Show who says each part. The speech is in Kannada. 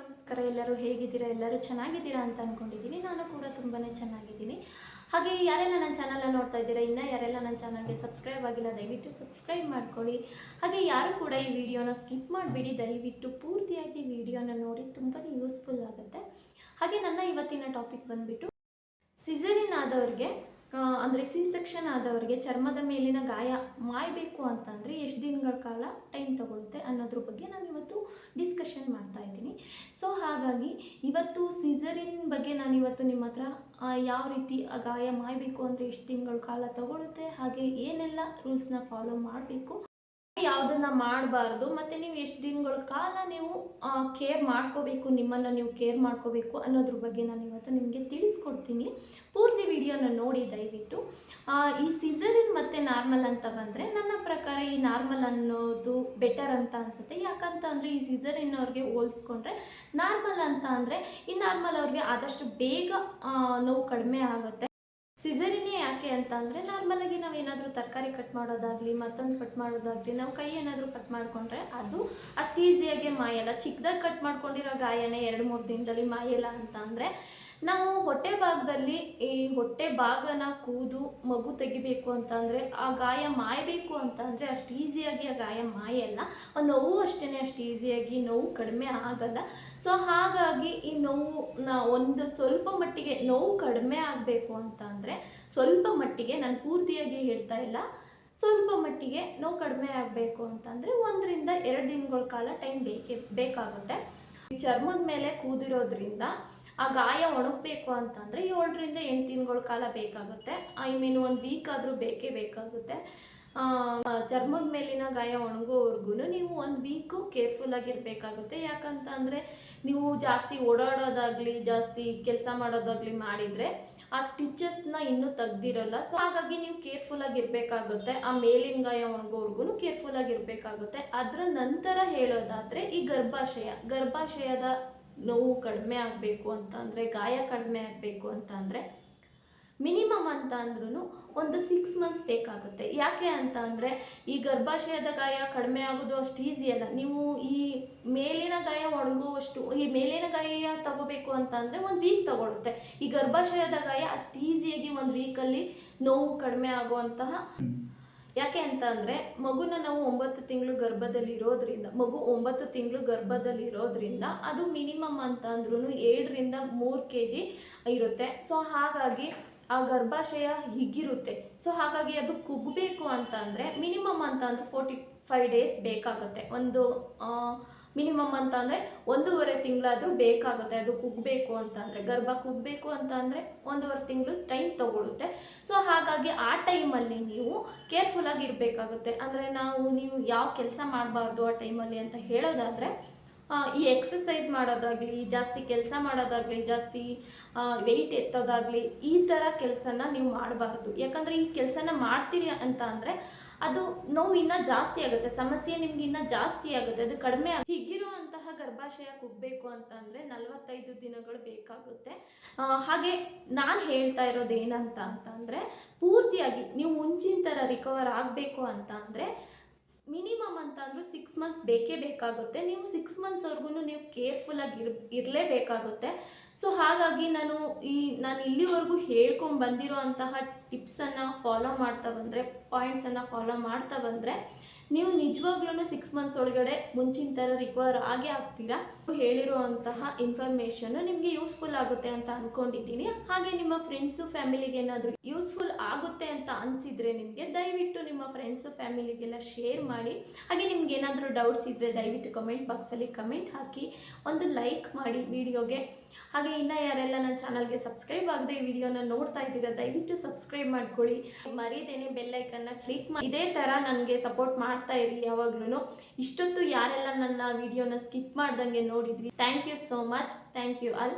Speaker 1: ನಮಸ್ಕಾರ, ಎಲ್ಲರೂ ಹೇಗಿದ್ದೀರಾ? ಎಲ್ಲರೂ ಚೆನ್ನಾಗಿದ್ದೀರಾ ಅಂತ ಅಂದ್ಕೊಂಡಿದ್ದೀನಿ ನಾನು ಕೂಡ ತುಂಬಾ ಚೆನ್ನಾಗಿದ್ದೀನಿ. ಹಾಗೆ ಯಾರೆಲ್ಲ ನನ್ನ ಚಾನಲ್ನ ನೋಡ್ತಾ ಇದ್ದೀರಾ, ಇನ್ನೂ ಯಾರೆಲ್ಲ ನನ್ನ ಚಾನಲ್ಗೆ ಸಬ್ಸ್ಕ್ರೈಬ್ ಆಗಿಲ್ಲ, ದಯವಿಟ್ಟು ಸಬ್ಸ್ಕ್ರೈಬ್ ಮಾಡ್ಕೊಳ್ಳಿ. ಹಾಗೆ ಯಾರು ಕೂಡ ಈ ವಿಡಿಯೋನ ಸ್ಕಿಪ್ ಮಾಡಿಬಿಡಿ, ದಯವಿಟ್ಟು ಪೂರ್ತಿಯಾಗಿ ವಿಡಿಯೋನ ನೋಡಿ ತುಂಬಾ ಯೂಸ್ಫುಲ್ ಆಗುತ್ತೆ. ಹಾಗೆ ನನ್ನ ಇವತ್ತಿನ ಟಾಪಿಕ್ ಬಂದುಬಿಟ್ಟು ಸಿಸರಿನ್ ಆದವ್ರಿಗೆ ಅಂದರೆ ಸಿ ಸೆಕ್ಷನ್ ಆದವರಿಗೆ ಚರ್ಮದ ಮೇಲಿನ ಗಾಯ ಮಾಯಬೇಕು ಅಂತಂದರೆ ಎಷ್ಟು ದಿನಗಳ ಕಾಲ ಟೈಮ್ ತಗೊಳುತ್ತೆ ಅನ್ನೋದ್ರ ಬಗ್ಗೆ ನಾನು ಇವತ್ತು ಡಿಸ್ಕಷನ್ ಮಾಡ್ತಾ ಇದ್ದೀನಿ. ಸೊ ಹಾಗಾಗಿ ಇವತ್ತು ಸಿಸರಿನ್ ಬಗ್ಗೆ ನಾನು ಇವತ್ತು ನಿಮ್ಮ ಹತ್ರ ಯಾವ ರೀತಿ ಆ ಗಾಯ ಮಾಯಬೇಕು ಅಂದರೆ ಎಷ್ಟು ದಿನಗಳ ಕಾಲ ತಗೊಳುತ್ತೆ, ಹಾಗೆ ಏನೆಲ್ಲ ರೂಲ್ಸ್ನ ಫಾಲೋ ಮಾಡಬೇಕು ಯಾವುದನ್ನ ಮಾಡಬಾರ್ದು, ಮತ್ತು ನೀವು ಎಷ್ಟು ದಿನಗಳ ಕಾಲ ನೀವು ಕೇರ್ ಮಾಡ್ಕೋಬೇಕು, ನಿಮ್ಮನ್ನು ನೀವು ಕೇರ್ ಮಾಡ್ಕೋಬೇಕು ಅನ್ನೋದ್ರ ಬಗ್ಗೆ ನಾನು ಇವತ್ತು ನಿಮಗೆ ತಿಳಿಸ್ಕೊಡ್ತೀನಿ. ಪೂರ್ತಿ ವಿಡಿಯೋನ ನೋಡಿ ದಯವಿಟ್ಟು. ಈ ಸಿಸರಿನ್ ಮತ್ತು ನಾರ್ಮಲ್ ಅಂತ ಬಂದರೆ ನನ್ನ ಪ್ರಕಾರ ಈ ನಾರ್ಮಲ್ ಅನ್ನೋದು ಬೆಟರ್ ಅಂತ ಅನಿಸುತ್ತೆ. ಯಾಕಂತ ಅಂದರೆ ಈ ಸಿಸರಿನ್ ಅವ್ರಿಗೆ ಹೋಲಿಸ್ಕೊಂಡ್ರೆ ನಾರ್ಮಲ್ ಅಂತ ಅಂದರೆ ಈ ನಾರ್ಮಲ್ ಅವ್ರಿಗೆ ಆದಷ್ಟು ಬೇಗ ನೋವು ಕಡಿಮೆ ಆಗುತ್ತೆ. ಸಿಸರಿನೇ ಯಾಕೆ ಅಂತ ಅಂದರೆ ನಾರ್ಮಲಾಗಿ ನಾವು ಏನಾದರೂ ತರಕಾರಿ ಕಟ್ ಮಾಡೋದಾಗಲಿ, ಮತ್ತೊಂದು ಕಟ್ ಮಾಡೋದಾಗಲಿ, ನಾವು ಕೈ ಏನಾದರೂ ಕಟ್ ಮಾಡಿಕೊಂಡ್ರೆ ಅದು ಅಷ್ಟು ಈಸಿಯಾಗಿ ಮಾಯಲ್ಲ. ಚಿಕ್ಕದಾಗಿ ಕಟ್ ಮಾಡ್ಕೊಂಡಿರೋ ಗಾಯನೇ ಎರಡು ಮೂರು ದಿನದಲ್ಲಿ ಮಾಯಲ್ಲ ಅಂತ ಅಂದರೆ ನಾವು ಹೊಟ್ಟೆ ಭಾಗದಲ್ಲಿ ಈ ಹೊಟ್ಟೆ ಭಾಗನ ಕೂದು ಮಗು ತೆಗಿಬೇಕು ಅಂತ ಅಂದರೆ ಆ ಗಾಯ ಮಾಯಬೇಕು ಅಂತ ಅಂದರೆ ಅಷ್ಟು ಈಸಿಯಾಗಿ ಆ ಗಾಯ ಮಾಯಲ್ಲ ಆ ನೋವು ಅಷ್ಟೇ ಅಷ್ಟು ಈಸಿಯಾಗಿ ನೋವು ಕಡಿಮೆ ಆಗಲ್ಲ. ಸೊ ಹಾಗಾಗಿ ಈ ನೋವು ಒಂದು ಸ್ವಲ್ಪ ಮಟ್ಟಿಗೆ, ನೋವು ಕಡಿಮೆ ಆಗಬೇಕು ಅಂತ ಅಂದರೆ ಸ್ವಲ್ಪ ಮಟ್ಟಿಗೆ, ನಾನು ಪೂರ್ತಿಯಾಗಿ ಹೇಳ್ತಾ ಇಲ್ಲ, ಸ್ವಲ್ಪ ಮಟ್ಟಿಗೆ ನೋವು ಕಡಿಮೆ ಆಗಬೇಕು ಅಂತಂದರೆ ಒಂದರಿಂದ ಎರಡು ದಿನಗಳ ಕಾಲ ಟೈಮ್ ಬೇಕೇ, ಬೇಕಾಗುತ್ತೆ. ಈ ಚರ್ಮದ ಮೇಲೆ ಕೂದಿರೋದ್ರಿಂದ ಆ ಗಾಯ ಒಣಗಬೇಕು ಅಂತಂದರೆ ಏಳರಿಂದ ಎಂಟು ದಿನಗಳ ಕಾಲ ಬೇಕಾಗುತ್ತೆ. ಐ ಮೀನ್ ಒಂದು ವೀಕ್ ಆದರೂ ಬೇಕೇ ಬೇಕಾಗುತ್ತೆ. ಚರ್ಮದ ಮೇಲಿನ ಗಾಯ ಒಣಗೋವರೆಗೂ ನೀವು ಒಂದು ವೀಕು ಕೇರ್ಫುಲ್ ಆಗಿರಬೇಕಾಗುತ್ತೆ. ಯಾಕಂತ ಅಂದರೆ ನೀವು ಜಾಸ್ತಿ ಓಡಾಡೋದಾಗಲಿ, ಜಾಸ್ತಿ ಕೆಲಸ ಮಾಡೋದಾಗಲಿ ಮಾಡಿದರೆ ಆ ಸ್ಟಿಚಸ್ನ ಇನ್ನೂ ತೆಗ್ದಿರಲ್ಲ. ಸೊ ಹಾಗಾಗಿ ನೀವು ಕೇರ್ಫುಲ್ ಆಗಿರಬೇಕಾಗುತ್ತೆ. ಆ ಮೇಲಿನ ಗಾಯ ಒಣಗೋವರೆಗೂ ಕೇರ್ಫುಲ್ ಆಗಿರಬೇಕಾಗುತ್ತೆ. ಅದರ ನಂತರ ಹೇಳೋದಾದರೆ ಈ ಗರ್ಭಾಶಯ. ಗರ್ಭಾಶಯದ ನೋವು ಕಡಿಮೆ ಆಗಬೇಕು ಅಂತ ಅಂದರೆ, ಗಾಯ ಕಡಿಮೆ ಆಗಬೇಕು ಅಂತ ಅಂದರೆ, ಮಿನಿಮಮ್ ಅಂತ ಅಂದ್ರೂ ಒಂದು ಸಿಕ್ಸ್ ಮಂತ್ಸ್ ಬೇಕಾಗುತ್ತೆ. ಯಾಕೆ ಅಂತ ಅಂದರೆ, ಈ ಗರ್ಭಾಶಯದ ಗಾಯ ಕಡಿಮೆ ಆಗೋದು ಅಷ್ಟು ಈಸಿ ಅಲ್ಲ. ನೀವು ಈ ಮೇಲಿನ ಗಾಯ ಒಣಗುವಷ್ಟು, ಈ ಮೇಲಿನ ಗಾಯ ತಗೋಬೇಕು ಅಂತ ಅಂದರೆ ಒಂದು ವೀಕ್ ತಗೊಳುತ್ತೆ. ಈ ಗರ್ಭಾಶಯದ ಗಾಯ ಅಷ್ಟು ಈಸಿಯಾಗಿ ಒಂದು ವೀಕಲ್ಲಿ ನೋವು ಕಡಿಮೆ ಆಗುವಂತಹ ಯಾಕೆ ಅಂತ ಅಂದರೆ ಮಗುನ ನಾವು ಒಂಬತ್ತು ತಿಂಗಳು ಗರ್ಭದಲ್ಲಿ ಇರೋದ್ರಿಂದ ಮಗು ಒಂಬತ್ತು ತಿಂಗಳು ಗರ್ಭದಲ್ಲಿ ಇರೋದ್ರಿಂದ ಅದು ಮಿನಿಮಮ್ ಅಂತ ಅಂದ್ರೂ ಏಳರಿಂದ ಮೂರು ಕೆ ಜಿ ಇರುತ್ತೆ. ಸೊ ಹಾಗಾಗಿ ಆ ಗರ್ಭಾಶಯ ಹಿಗ್ಗಿರುತ್ತೆ ಸೊ ಹಾಗಾಗಿ ಅದು ಕುಗ್ಬೇಕು ಅಂತ ಅಂದರೆ ಮಿನಿಮಮ್ ಅಂತ ಅಂದರೆ ಫೋರ್ಟಿ ಫೈವ್ ಡೇಸ್ ಬೇಕಾಗುತ್ತೆ. ಒಂದು ಮಿನಿಮಮ್ ಅಂತ ಅಂದರೆ ಒಂದೂವರೆ ತಿಂಗಳಾದರೂ ಬೇಕಾಗುತ್ತೆ. ಅದು ಕುಗ್ಬೇಕು ಅಂತ ಅಂದರೆ ಗರ್ಭ ಕುಗ್ಬೇಕು ಅಂತ ಅಂದರೆ ಒಂದೂವರೆ ತಿಂಗಳು ಟೈಮ್ ತಗೊಳುತ್ತೆ. ಸೊ ಹಾಗಾಗಿ ಆ ಟೈಮಲ್ಲಿ ನೀವು ಕೇರ್ಫುಲ್ಲಾಗಿ ಇರಬೇಕಾಗುತ್ತೆ. ಅಂದರೆ ನಾವು, ನೀವು ಯಾವ ಕೆಲಸ ಮಾಡಬಾರ್ದು ಆ ಟೈಮಲ್ಲಿ ಅಂತ ಹೇಳೋದಾದರೆ ಈ ಎಕ್ಸಸೈಸ್ ಮಾಡೋದಾಗಲಿ, ಜಾಸ್ತಿ ಕೆಲಸ ಮಾಡೋದಾಗಲಿ, ಜಾಸ್ತಿ ವೆಯ್ಟ್ ಎತ್ತೋದಾಗಲಿ, ಈ ಥರ ಕೆಲಸನ ನೀವು ಮಾಡಬಾರ್ದು. ಯಾಕಂದರೆ ಈ ಕೆಲಸನ ಮಾಡ್ತೀರಿ ಅಂತ ಅಂದರೆ ಅದು ನೋವು ಇನ್ನೂ ಜಾಸ್ತಿ ಆಗುತ್ತೆ, ಸಮಸ್ಯೆ ನಿಮ್ಗೆ ಇನ್ನ ಜಾಸ್ತಿ ಆಗುತ್ತೆ, ಅದು ಕಡಿಮೆ ಹೀಗಿರುವಂತಹ ಗರ್ಭಾಶಯ ಕುಗ್ಬೇಕು ಅಂತ ಅಂದ್ರೆ ನಲವತ್ತೈದು ದಿನಗಳು ಬೇಕಾಗುತ್ತೆ. ಹಾಗೆ ನಾನು ಹೇಳ್ತಾ ಇರೋದು ಏನಂತ ಅಂತ ಅಂದರೆ ಪೂರ್ತಿಯಾಗಿ ನೀವು ಮುಂಚಿನ ಥರ ರಿಕವರ್ ಆಗಬೇಕು ಅಂತ ಅಂದರೆ ಮಿನಿಮಮ್ ಅಂತ ಅಂದರೂ ಸಿಕ್ಸ್ ಮಂತ್ಸ್ ಬೇಕೇ ಬೇಕಾಗುತ್ತೆ. ನೀವು ಸಿಕ್ಸ್ ಮಂತ್ಸ್ವರೆಗೂ ನೀವು ಕೇರ್ಫುಲ್ಲಾಗಿ ಇರ್, ಇರಲೇಬೇಕಾಗುತ್ತೆ. ಸೊ ಹಾಗಾಗಿ ನಾನು ಈ, ನಾನು ಇಲ್ಲಿವರೆಗೂ ಹೇಳ್ಕೊಂಡು ಬಂದಿರೋ ಅಂತಹ ಟಿಪ್ಸನ್ನು ಫಾಲೋ ಮಾಡ್ತಾ ಬಂದರೆ ಪಾಯಿಂಟ್ಸನ್ನು ಫಾಲೋ ಮಾಡ್ತಾ ಬಂದರೆ ನೀವು ನಿಜವಾಗ್ಲೂ ಸಿಕ್ಸ್ ಮಂತ್ಸ್ ಒಳಗಡೆ ಮುಂಚಿನ ಥರ ರಿಕವರ್ ಆಗೇ ಆಗ್ತೀರಾ? ಹೇಳಿರುವಂತಹ ಇನ್ಫಾರ್ಮೇಷನ್ ನಿಮಗೆ ಯೂಸ್ಫುಲ್ ಆಗುತ್ತೆ ಅಂತ ಅಂದ್ಕೊಂಡಿದ್ದೀನಿ ಹಾಗೆ ನಿಮ್ಮ ಫ್ರೆಂಡ್ಸು ಫ್ಯಾಮಿಲಿಗೆ ಏನಾದರೂ ಯೂಸ್ಫುಲ್ ಆಗುತ್ತೆ ಅಂತ ಅನಿಸಿದರೆ ನಿಮಗೆ ದಯವಿಟ್ಟು ನಿಮ್ಮ ಫ್ರೆಂಡ್ಸು ಫ್ಯಾಮಿಲಿಗೆಲ್ಲ ಶೇರ್ ಮಾಡಿ. ಹಾಗೆ ನಿಮ್ಗೆ ಏನಾದರೂ ಡೌಟ್ಸ್ ಇದ್ದರೆ ದಯವಿಟ್ಟು ಕಮೆಂಟ್ ಬಾಕ್ಸಲ್ಲಿ ಕಮೆಂಟ್ ಹಾಕಿ. ಒಂದು ಲೈಕ್ ಮಾಡಿ ವಿಡಿಯೋಗೆ ಹಾಗೆ ಇನ್ನು ಯಾರೆಲ್ಲ ನನ್ನ ಚಾನಲ್ಗೆ ಸಬ್ಸ್ಕ್ರೈಬ್ ಆಗದೆ ಈ ವಿಡಿಯೋನ ನೋಡ್ತಾ ಇದ್ದೀರಾ, ದಯವಿಟ್ಟು ಸಬ್ಸ್ಕ್ರೈಬ್ ಮಾಡ್ಕೊಳ್ಳಿ. ಮರೀದೇನೆ ಬೆಲ್ಲೈಕನ್ನ ಕ್ಲಿಕ್ ಮಾಡಿ. ಇದೇ ಥರ ನನಗೆ ಸಪೋರ್ಟ್ ಮಾಡ್ತಾ ಇರಿ ಯಾವಾಗ್ಲೂ ಇಷ್ಟೊತ್ತು ಯಾರೆಲ್ಲ ನನ್ನ ವಿಡಿಯೋನ ಸ್ಕಿಪ್ ಮಾಡ್ದಂಗೆ ನೋಡಿದ್ರಿ thank you so much thank you all